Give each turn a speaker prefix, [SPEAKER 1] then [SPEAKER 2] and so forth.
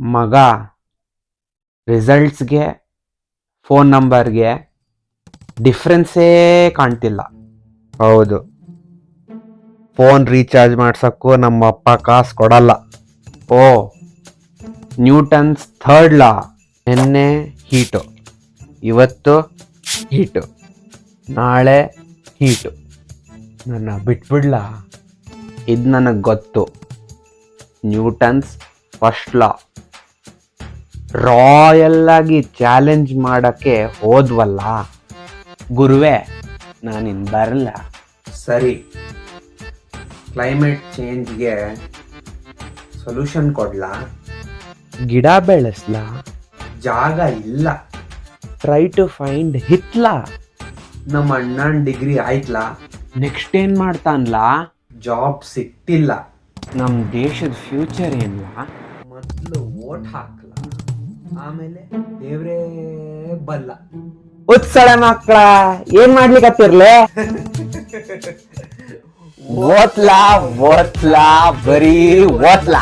[SPEAKER 1] ಮಗ ರಿಸಲ್ಟ್ಸ್ಗೆ ಫೋನ್ ನಂಬರ್ಗೆ ಡಿಫ್ರೆನ್ಸೇ ಕಾಣ್ತಿಲ್ಲ. ಹೌದು. ಫೋನ್ ರೀಚಾರ್ಜ್ ಮಾಡ್ಸೋಕ್ಕೂ ನಮ್ಮ ಅಪ್ಪ ಕಾಸು ಕೊಡಲ್ಲ. ಓ ನ್ಯೂಟನ್ಸ್ ಥರ್ಡ್ ಲಾ ನಿನ್ನೆ ಹೀಟು ಇವತ್ತು ಹೀಟು ನಾಳೆ ಹೀಟು ನನ್ನ ಬಿಟ್ಬಿಡ್ಲ. ಇದು ನನಗೆ ಗೊತ್ತು. ನ್ಯೂಟನ್ಸ್ ಫಸ್ಟ್ ಲಾ ರಾಯಲ್ ಆಗಿ ಚಾಲೆಂಜ್ ಮಾಡಕ್ಕೆ ಹೋದ್ವಲ್ಲ? ಗುರುವೆ ನಾನಿನ್ ಬರಲ್ಲ ಸರಿ. ಕ್ಲೈಮೇಟ್ ಚೇಂಜ್ಗೆ ಸೊಲ್ಯೂಷನ್ ಕೊಡ್ಲಾ? ಗಿಡ ಬೆಳೆಸ್ಲಾ. ಜಾಗ ಇಲ್ಲ. ಟ್ರೈ ಟು ಫೈಂಡ್ ಹಿತ್ಲಾ. ನಮ್ಮ ಅಣ್ಣನ ಡಿಗ್ರಿ ಆಯ್ತಲ್ಲ ನೆಕ್ಸ್ಟ್ ಏನ್ ಮಾಡ್ತಾನ್ಲಾ? ಜಾಬ್ ಸಿಕ್ತಿಲ್ಲ. ನಮ್ಮ ದೇಶದ ಫ್ಯೂಚರ್ ಏನ್ಲ? ಮೊದಲು ವೋಟ್ ಹಾಕ್ಲ? ಆಮೇಲೆ ದೇವ್ರೇ ಬಲ್ಲ. ಉತ್ಸಳ ಮಕ್ಕಳ ಏನ್ ಮಾಡ್ಲಿಕತ್ತಿರ್ಲೆ? ಓತ್ಲಾ ಓತ್ಲಾ ಬರೀ ಓದ್ಲಾ